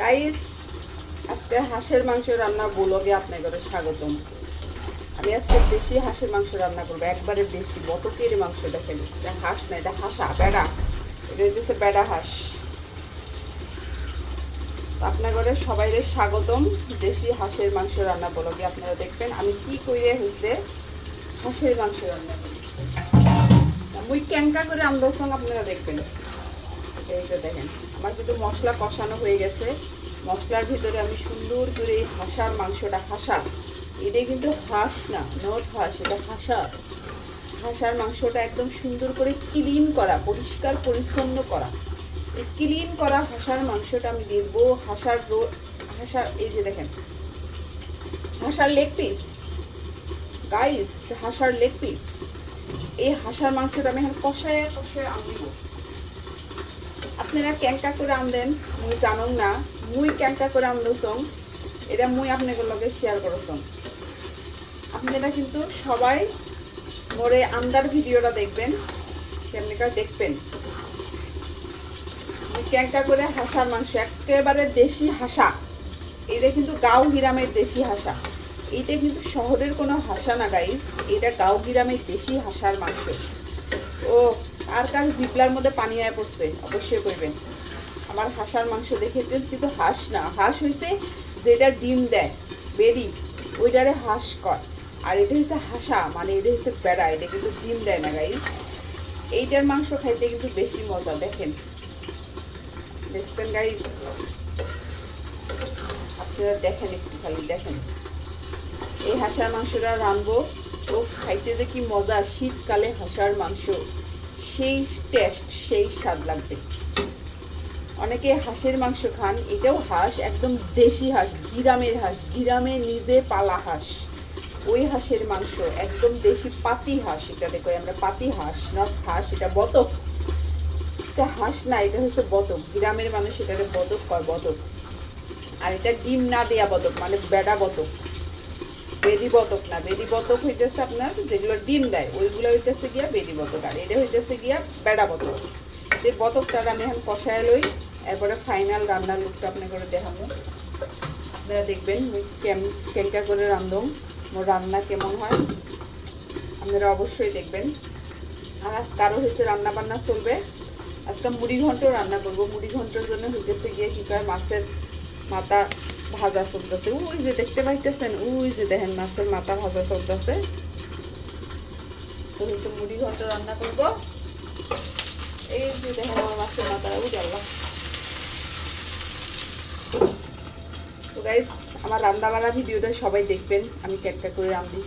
Guys আজকে হাঁসের মাংস রান্না ব্লগে আপনাদের স্বাগতম। আমি আজকে দেশি হাঁসের মাংস রান্না করব, একবারে বেশি বতকের মাংস, দেখেন। এটা হাঁস না, এটা হাঁসা, বেড়া। এটা হচ্ছে বেড়া হাঁস। আপনার ঘরে সবাইরে স্বাগতম দেশি হাঁসের মাংস রান্না ব্লগে, আপনারা দেখবেন আমি কি করে হচ্ছে হাঁসের মাংস রান্না। করি মুই ক্যাঙ্কা করে আমদার সঙ্গে আপনারা দেখবেন। এই দেখেন। আমার কিন্তু মশলা কষানো হয়ে গেছে। মশলার ভিতরে আমি সুন্দর করে হাঁসার মাংসটা, হাঁসা। এটা কিন্তু হাঁস না, নট হাঁস, এটা হাঁসা। হাঁসার মাংসটা একদম সুন্দর করে ক্লিন করা, পরিষ্কার, পরিচ্ছন্ন করা। এই ক্লিন করা হাঁসার মাংসটা আমি দিয়ে দেবো। হাঁসার রো, হাঁসার, এই যে দেখেন। হাঁসার লেগ পিস গাইস হাঁসার লেগ পিস এই হাঁসার মাংসটা আমি এখন কষায় কষায় আনব। আপনারা ক্যাঙ্কা করে আনদেন মুই জানো না। মুই ক্যাঙ্কা করে আনলছং এটা মুই আপনাদের লগে শেয়ার করছং আপনারা কিন্তু সবাই মোরে আন্দার ভিডিওটা দেখবেন, কেমনি করে দেখবেন। মুই ক্যাঙ্কা করে হাসার মাংস, একেবারে দেশি হাসা। এটা কিন্তু গাঁও গ্রামের দেশি হাসা। এইটা কিন্তু শহরের কোনো হাসা না গাইস এটা গাঁও গ্রামের দেশি হাসার মাংস। ও আর কার জিপলার মধ্যে পানি আয় পড়ছে, অবশ্যই করবেন। আমার হাঁসার মাংস দেখে কিন্তু হাঁস না, হাঁস হইছে যেটা ডিম দেয়, বেরি, ওইটারে হাঁস কর আর এটা হচ্ছে হাঁসা মানে এটা হচ্ছে বেড়া এটা কিন্তু ডিম দেয় না গাই এইটার মাংস খাইতে কিন্তু বেশি মজা, দেখেন। দেখছেন গাইস আপনারা দেখেন একটু খালি, দেখেন। এই হাঁসার মাংসটা রানবো ও খাইতে যে কি মজা, শীতকালে হাঁসার মাংস। সেই টেস্ট সেই স্বাদ লাগবে। অনেকে হাঁসের মাংস খান, এটাও হাঁস, একদম দেশি হাঁস, গিরামের হাঁস, গিরামে নিজে পালা হাঁস। ওই হাঁসের মাংস, একদম দেশি পাতি হাঁস এটা দেখো আমরা পাতি হাঁস নট হাঁস, এটা বতক। এটা হাঁস না, এটা হচ্ছে বতক। গ্রামের মানুষ এটাকে বতক কয়, বতক। আর এটা ডিম না দেয়া বতক মানে বেড়া বতক। বেদি বতক না, বেদি বতক হইতেছে আপনার যেগুলো ডিম দেয়, ওইগুলো হইতেছে গিয়া বেদি বতক, আর এটা হইতেছে গিয়া বেড়া বতক। যে বতকটা আমি এখন কষায় লই, এরপরে ফাইনাল রান্নার লুকটা আপনি করে দেখাবো। আপনারা দেখবেন মুই কেম কেনকা করে রান্ধম মোর রান্না কেমন হয়। আপনারা অবশ্যই দেখবেন। আর আজ কারও হয়েছে রান্না বান্না চলবে। আজকে মুড়ি ঘন্ট রান্না করব। মুড়ি ঘন্টর জন্য হইতেছে গিয়ে কি করে মাছের মাথা ভাজা চলতেছে ওই যে দেখতে পাইতেছেন ওই যে দেখেন মাছের মাথা ভাজা চলতেছে তো হচ্ছে মুড়ি ঘন্ট রান্না করব। এই যে দেখেন আমার মাছের মাথা উঠে আল্লাহ। তো গাইজ আমার রান্না বান্না ভিডিওটা সবাই দেখবেন, আমি একটা করে রান্ধি